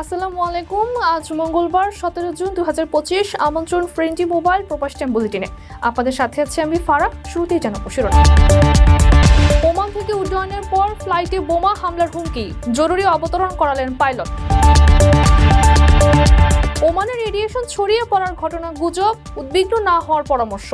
আসসালামু আলাইকুম। আজ মঙ্গলবার, সতেরো জুন দু হাজার পঁচিশ। আমন্ত্রণ ফ্রেন্ডি মোবাইল, প্রবাস টাইম বুলেটিনে। আপনাদের সাথে আছি আমি ফারাক, শুরুতেই জানাব শিরোনাম। ওমান থেকে উড্ডয়নের পর ফ্লাইটে বোমা হামলার হুমকি, জরুরি অবতরণ করালেন পাইলট। ওমানের রেডিয়েশন ছড়িয়ে পড়ার ঘটনা গুজব, উদ্বিগ্ন না হওয়ার পরামর্শ।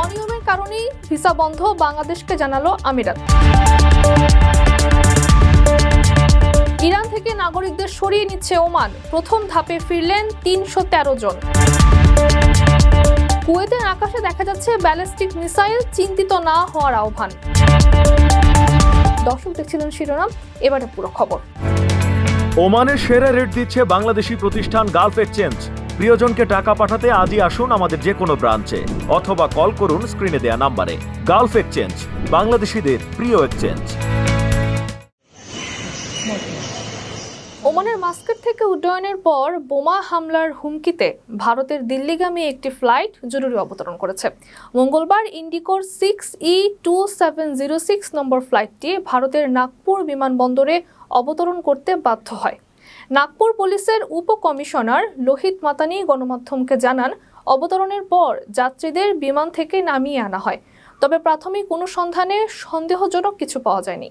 অনিয়মের কারণেই ভিসা বন্ধ, বাংলাদেশকে জানালো আমিরাত। সরিয়ে নিচ্ছে ওমান। প্রথম ধাপে ফিরলেন তিনশো তেরো জন। কুয়েতের আকাশে দেখা যাচ্ছে ব্যালিস্টিক মিসাইল চিন্তিত না হওয়ার আহ্বান। দর্শক দেখছিলেন শিরোনাম, এবারে পুরো খবর। ওমানের সেরা রেট দিচ্ছে বাংলাদেশি প্রতিষ্ঠান গালফ এক্সচেঞ্জ। প্রিয়জনকে টাকা পাঠাতে আজই আসুন আমাদের যে কোনো ব্রাঞ্চে, অথবা কল করুন স্ক্রিনে দেয়া নাম্বারে। গালফ এক্সচেঞ্জ, বাংলাদেশিদের প্রিয় এক্সচেঞ্জ। ওমানের মাস্কেট থেকে উড্ডয়নের পর বোমা হামলার হুমকিতে ভারতের দিল্লিগামী একটি ফ্লাইট জরুরি অবতরণ করেছে। মঙ্গলবার ইন্ডিকোর six E two seven zero six নম্বর ফ্লাইটটি ভারতের নাগপুর বিমানবন্দরে অবতরণ করতে বাধ্য হয়। নাগপুর পুলিশের উপকমিশনার লোহিত মাতানি গণমাধ্যমকে জানান, অবতরণের পর যাত্রীদের বিমান থেকে নামিয়ে আনা হয়। তবে প্রাথমিক অনুসন্ধানে সন্দেহজনক কিছু পাওয়া যায়নি।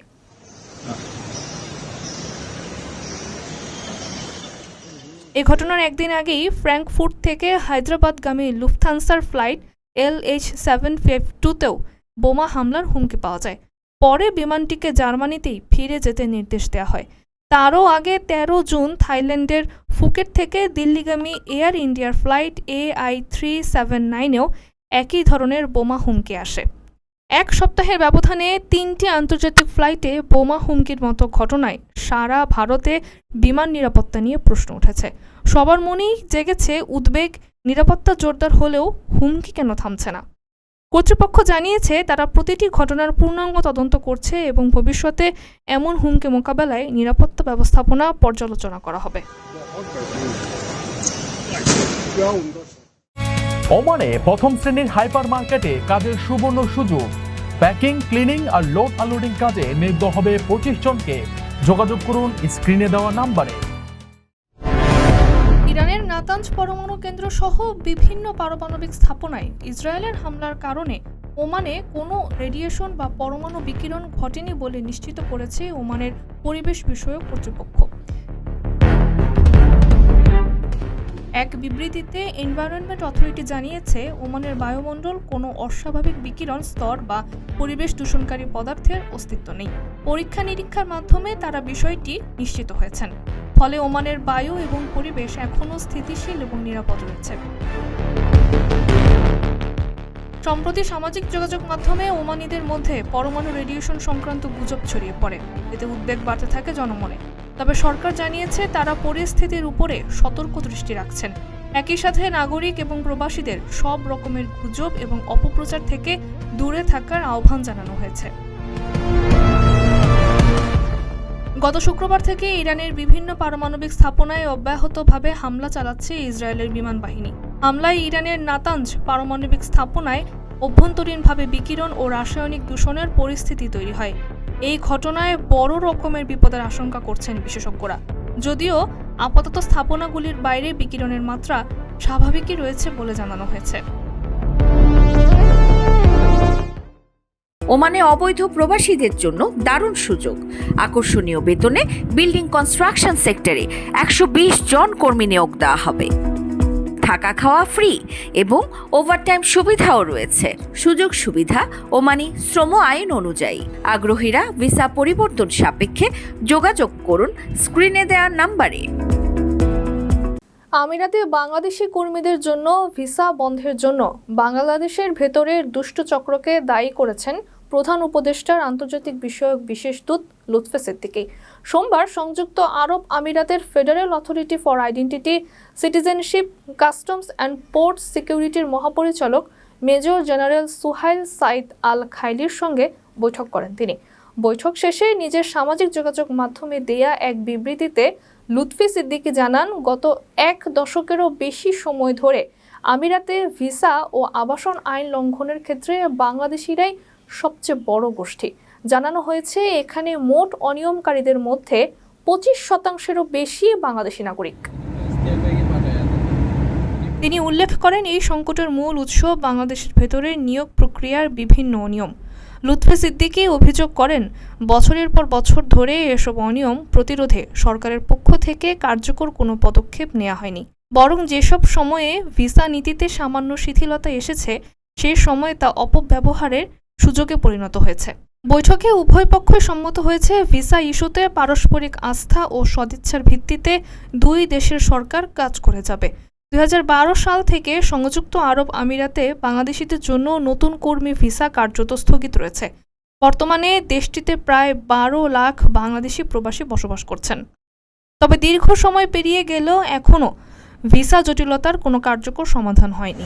এই ঘটনার একদিন আগেই ফ্র্যাঙ্কফুর্ট থেকে হায়দ্রাবাদগামী লুফথানসার flight L H seven five টুতেও বোমা হামলার হুমকি পাওয়া যায়। পরে বিমানটিকে জার্মানিতেই ফিরে যেতে নির্দেশ দেওয়া হয়। তারও আগে তেরো জুন থাইল্যান্ডের ফুকেট থেকে দিল্লিগামী এয়ার ইন্ডিয়ার flight A I three seven নাইনেও একই ধরনের বোমা হুমকি আসে। এক সপ্তাহের ব্যবধানে তিনটি আন্তর্জাতিক ফ্লাইটে বোমা হুমকির মতো ঘটনায় সারা ভারতে বিমান নিরাপত্তা নিয়ে প্রশ্ন উঠেছে। সবার মনেই জেগেছে উদ্বেগ, নিরাপত্তা জোরদার হলেও হুমকি কেন থামছে না? কর্তৃপক্ষ জানিয়েছে, তারা প্রতিটি ঘটনার পূর্ণাঙ্গ তদন্ত করছে এবং ভবিষ্যতে এমন হুমকি মোকাবেলায় নিরাপত্তা ব্যবস্থাপনা পর্যালোচনা করা হবে। ওমানে প্রথম শ্রেণির হাইপার মার্কেটে কাজের সুবর্ণ সুযোগ। প্যাকিং, ক্লিনিং আর লোড আনলোডিং কাজে নিয়োগ হবে পঁচিশ জনকে। যোগাযোগ করুন স্ক্রিনে দেওয়া নাম্বারে। ইরানের নাতাঞ্জ পরমাণু কেন্দ্র সহ বিভিন্ন পারমাণবিক স্থাপনায় ইসরায়েলের হামলার কারণে ওমানে কোনো রেডিয়েশন বা পরমাণু বিকিরণ ঘটেনি বলে নিশ্চিত করেছে ওমানের পরিবেশ বিষয়ক কর্তৃপক্ষ। এক বিবৃতিতে এনভায়রনমেন্ট অথরিটি জানিয়েছে, ওমানের বায়ুমণ্ডল কোনো অস্বাভাবিক বিকিরণ, স্তর বা পরিবেশ দূষণকারী পদার্থের অস্তিত্ব নেই। পরীক্ষা নিরীক্ষার মাধ্যমে তারা বিষয়টি নিশ্চিত হয়েছেন। ফলে ওমানের বায়ু এবং পরিবেশ এখনও স্থিতিশীল এবং নিরাপদ রয়েছে। সম্প্রতি সামাজিক যোগাযোগ মাধ্যমে ওমানিদের মধ্যে পরমাণু রেডিয়েশন সংক্রান্ত গুজব ছড়িয়ে পড়ে। এতে উদ্বেগ বাড়তে থাকে জনমনে। তবে সরকার জানিয়েছে তারা পরিস্থিতির উপরে সতর্ক দৃষ্টি রাখছেন। একই সাথে নাগরিক এবং প্রবাসীদের সব রকমের গুজব এবং অপপ্রচার থেকে দূরে থাকার আহ্বান জানানো হয়েছে। গত শুক্রবার থেকে ইরানের বিভিন্ন পারমাণবিক স্থাপনায় অব্যাহতভাবে হামলা চালাচ্ছে ইসরায়েলের বিমান বাহিনী। হামলায় ইরানের নাতাঞ্জ পারমাণবিক স্থাপনায় অভ্যন্তরীণভাবে বিকিরণ ও রাসায়নিক দূষণের পরিস্থিতি তৈরি হয়। এই ঘটনায় বড় রকমের বিপদের আশঙ্কা করছেন বিশেষজ্ঞরা। যদিও আপাতত স্থাপনাগুলির বাইরে বিকিরণের মাত্রা স্বাভাবিকই রয়েছে বলে জানানো হয়েছে। ওমানে অবৈধ প্রবাসীদের জন্য দারুণ সুযোগ। আকর্ষণীয় বেতনে বিল্ডিং কনস্ট্রাকশন সেক্টরে একশো বিশ জন কর্মী নিয়োগ দেওয়া হবে। থাকা খাওয়া ফ্রি এবং ওভারটাইম সুবিধাও রয়েছে। সুযোগ সুবিধা ও মানে শ্রম আইন অনুযায়ী। আগ্রহীরা ভিসা পরিবর্তন সাপেক্ষে যোগাযোগ করুন, স্ক্রিনে দেওয়া নাম্বারে। আমিরাতে বাংলাদেশি কর্মীদের জন্য ভিসা বন্ধের জন্য বাংলাদেশের ভেতরের দুষ্ট চক্রকে দায়ী করেছেন প্রধান উপদেষ্টার আন্তর্জাতিক বিষয়ক বিশেষ দূত লুৎফে সিদ্দিকি। সোমবার সংযুক্ত আরব আমিরাতের federal authority for identity, citizenship, customs and port সিকিউরিটির মহাপরিচালক major general Suhail Saeed Al খাইলির সঙ্গে বৈঠক করেন তিনি। বৈঠক শেষে নিজের সামাজিক যোগাযোগ মাধ্যমে দেয়া এক বিবৃতিতে লুৎফি সিদ্দিকী জানান, গত এক দশকেরও বেশি সময় ধরে আমিরাতে ভিসা ও আবাসন আইন লঙ্ঘনের ক্ষেত্রে বাংলাদেশিরাই সবচেয়ে বড় গোষ্ঠী। জানানো হয়েছে, এখানে মোট অনিয়মকারীদের মধ্যে পঁচিশ শতাংশেরও বেশি বাংলাদেশি নাগরিক। তিনি উল্লেখ করেন, এই সংকটের মূল উৎস বাংলাদেশের ভেতরে নিয়োগ প্রক্রিয়ার বিভিন্ন অনিয়ম। লুৎফে সিদ্দিকী অভিযোগ করেন, বছরের পর বছর ধরে এসব অনিয়ম প্রতিরোধে সরকারের পক্ষ থেকে কার্যকর কোনো পদক্ষেপ নেওয়া হয়নি। বরং যেসব সময়ে ভিসা নীতিতে সামান্য শিথিলতা এসেছে সেই সময়ে তা অপব্যবহারের সুযোগে পরিণত হয়েছে। বৈঠকে উভয় পক্ষই সম্মত হয়েছে ভিসা ইস্যুতে পারস্পরিক আস্থা ও সদিচ্ছার ভিত্তিতে দুই দেশের সরকার কাজ করে যাবে। দুই হাজার বারো সাল থেকে সংযুক্ত আরব আমিরাতে বাংলাদেশিদের জন্য নতুন কর্মী ভিসা কার্যত স্থগিত রয়েছে। বর্তমানে দেশটিতে প্রায় বারো লাখ বাংলাদেশি প্রবাসী বসবাস করছেন। তবে দীর্ঘ সময় পেরিয়ে গেলেও এখনও ভিসা জটিলতার কোনো কার্যকর সমাধান হয়নি।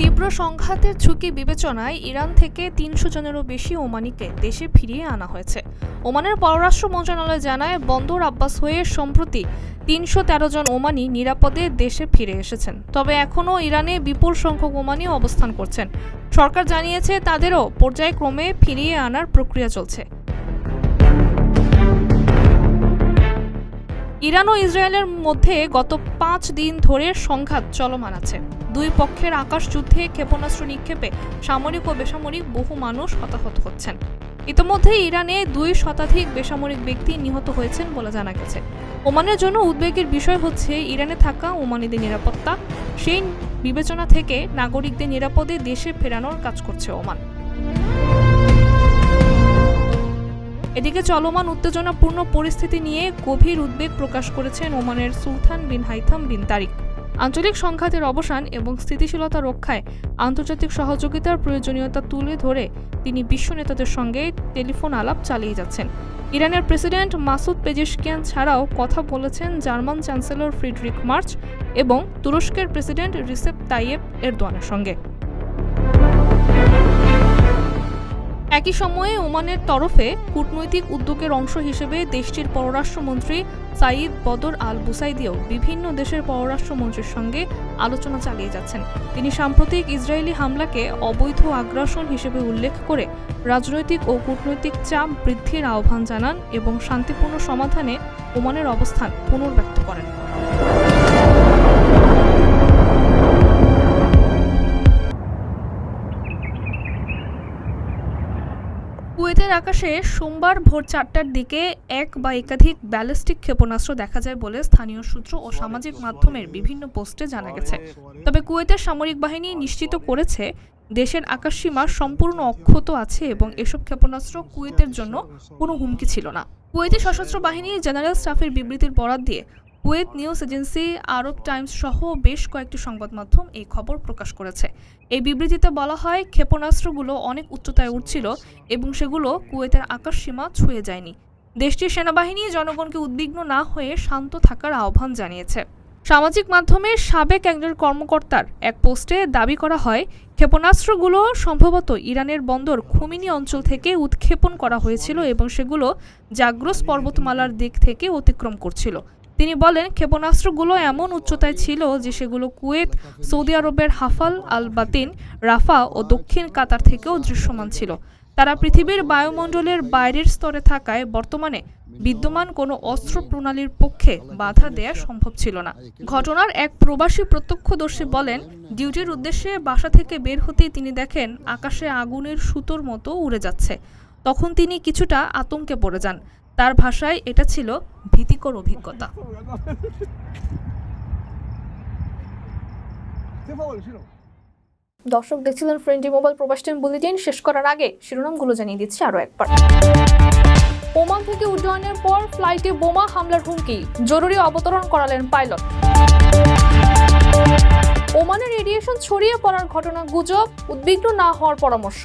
তীব্র সংঘাতের ঝুঁকি বিবেচনায় ইরান থেকে তিনশো জনেরও বেশি ওমানিকে দেশে ফিরিয়ে আনা হয়েছে। ওমানের পররাষ্ট্র মন্ত্রণালয় জানায়, বন্দর আব্বাস হয়ে সম্প্রতি তিনশো তেরো জন ওমানি নিরাপদে দেশে ফিরে এসেছেন। তবে এখনও ইরানে বিপুল সংখ্যক ওমানি অবস্থান করছেন। সরকার জানিয়েছে, তাদেরও পর্যায়ক্রমে ফিরিয়ে আনার প্রক্রিয়া চলছে। ইরান ও ইসরায়েলের মধ্যে গত পাঁচ দিন ধরে সংঘাত চলমান আছে। দুই পক্ষের আকাশ যুদ্ধে ক্ষেপণাস্ত্র নিক্ষেপে সামরিক ও বেসামরিক বহু মানুষ হতাহত হচ্ছেন। ইতোমধ্যে ইরানে দুই শতাধিক বেসামরিক ব্যক্তি নিহত হয়েছেন বলে জানা গেছে। ওমানের জন্য উদ্বেগের বিষয় হচ্ছে, ইরানে থাকা ওমানিদের নিরাপত্তা। সেই বিবেচনা থেকে নাগরিকদের নিরাপদে দেশে ফেরানোর কাজ করছে ওমান। এদিকে চলমান উত্তেজনাপূর্ণ পরিস্থিতি নিয়ে গভীর উদ্বেগ প্রকাশ করেছেন ওমানের সুলতান বিন হাইথাম বিন তারিক। আঞ্চলিক সংঘাতের অবসান এবং স্থিতিশীলতা রক্ষায় আন্তর্জাতিক সহযোগিতার প্রয়োজনীয়তা তুলে ধরে তিনি বিশ্ব নেতাদের সঙ্গে টেলিফোন আলাপ চালিয়ে যাচ্ছেন। ইরানের প্রেসিডেন্ট মাসুদ পেজিশকিয়ান ছাড়াও কথা বলেছেন জার্মান চ্যান্সেলর ফ্রিডরিক মার্চ এবং তুরস্কের প্রেসিডেন্ট রিসেপ তাইয়েব এরদোয়ানের সঙ্গে। একই সময়ে ওমানের তরফে কূটনৈতিক উদ্যোগের অংশ হিসেবে দেশটির পররাষ্ট্রমন্ত্রী সাইদ বদর আল বুসাইদিও বিভিন্ন দেশের পররাষ্ট্রমন্ত্রীর সঙ্গে আলোচনা চালিয়ে যাচ্ছেন। তিনি সাম্প্রতিক ইসরায়েলি হামলাকে অবৈধ আগ্রাসন হিসেবে উল্লেখ করে রাজনৈতিক ও কূটনৈতিক চাপ বৃদ্ধির আহ্বান জানান এবং শান্তিপূর্ণ সমাধানে ওমানের অবস্থান পুনর্ব্যক্ত করেন। কুয়েতের আকাশে সোমবার ভোর চারটার দিকে এক বা একাধিক ব্যালিস্টিক ক্ষেপণাস্ত্র দেখা যায় বলে স্থানীয় সূত্র ও সামাজিক মাধ্যমের বিভিন্ন পোস্টে জানা গেছে। তবে কুয়েতের সামরিক বাহিনী নিশ্চিত করেছে, দেশের আকাশসীমা সম্পূর্ণ অক্ষত আছে এবং এসব ক্ষেপণাস্ত্র কুয়েতের জন্য কোনো হুমকি ছিল না। কুয়েতি সশস্ত্র বাহিনীর জেনারেল স্টাফের বিবৃতির বরাত দিয়ে Kuwait news agency, Arab Times সহ বেশ কয়েকটি সংবাদ মাধ্যম এই খবর প্রকাশ করেছে। এই বিবৃতিতে বলা হয়, ক্ষেপণাস্ত্রগুলো অনেক উচ্চতায় উঠছিল এবং সেগুলো কুয়েতের আকাশসীমা ছুঁয়ে যায়নি। দেশটির সেনাবাহিনী জনগণকে উদ্বিগ্ন না হয়ে শান্ত থাকার আহ্বান জানিয়েছে। সামাজিক মাধ্যমে সাবেক একজন কর্মকর্তার এক পোস্টে দাবি করা হয়, ক্ষেপণাস্ত্রগুলো সম্ভবত ইরানের বন্দর খুমিনি অঞ্চল থেকে উৎক্ষেপণ করা হয়েছিল এবং সেগুলো জাগ্রস পর্বতমালার দিক থেকে অতিক্রম করছিল। তিনি বলেন, ক্ষেপণাস্ত্রগুলো এমন উচ্চতায় ছিল যে সেগুলো কুয়েত, সৌদি আরবের হাফাল আল বাতিন রাফা ও দক্ষিণ কাতার থেকেও দৃশ্যমান ছিল। তারা পৃথিবীর বায়ুমণ্ডলের বাইরের স্তরে থাকায় বর্তমানে বিদ্যমান কোনো অস্ত্র প্রণালীর পক্ষে বাধা দেয়া সম্ভব ছিল না। ঘটনার এক প্রবাসী প্রত্যক্ষদর্শী বলেন, ডিউটির উদ্দেশ্যে বাসা থেকে বের হতেই তিনি দেখেন, আকাশে আগুনের সুতোর মতো উড়ে যাচ্ছে। তখন তিনি কিছুটা আতঙ্কে পড়ে যান। তার ভাষায় এটা ছিল ভীতিকর অভিজ্ঞতা। দর্শক দেখছিলেন ফ্রেন্ডি মোবাইল প্রবাস টাইম বুলেটিন। শেষ করার আগে শিরোনামগুলো জানিয়ে দিচ্ছি আরও একবার। ওমান থেকে উড্ডয়নের পর ফ্লাইটে বোমা হামলার হুমকি। জরুরি অবতরণ করালেন পাইলট। ওমানের রেডিয়েশন ছড়িয়ে পড়ার ঘটনা গুজব, উদ্বিগ্ন না হওয়ার পরামর্শ।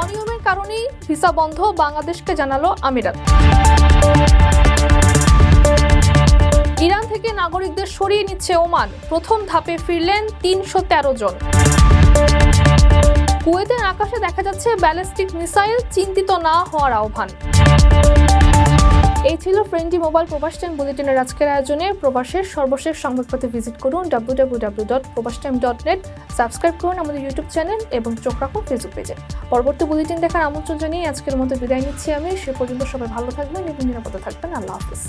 অনিয়মের কারণেই ভিসা বন্ধ বাংলাদেশকে জানালো আমিরাত। ইরান থেকে নাগরিকদের সরিয়ে নিচ্ছে ওমান। প্রথম ধাপে ফিরলেন তিনশো তেরো জন। কুয়েতের আকাশে দেখা যাচ্ছে ব্যালিস্টিক মিসাইল চিন্তিত না হওয়ার আহ্বান। এই ছিল ফ্রেন্ডি মোবাইল প্রবাস টাইম বুলেটিনের আজকের আয়োজনে। প্রবাসের সর্বশেষ সংবাদপত্রে ভিজিট করুন W W dot dot net subscribe করুন আমাদের ইউটিউব চ্যানেল এবং চোখ রাখুন ফেসবুক পেজে পরবর্তী বুলেটিন দেখার আমন্ত্রণ জানিয়ে আজকের মতো বিদায় নিচ্ছি আমি। সে পর্যন্ত সবাই ভালো থাকবেন এবং নিরাপদে থাকবেন। আল্লাহ হাফিজ।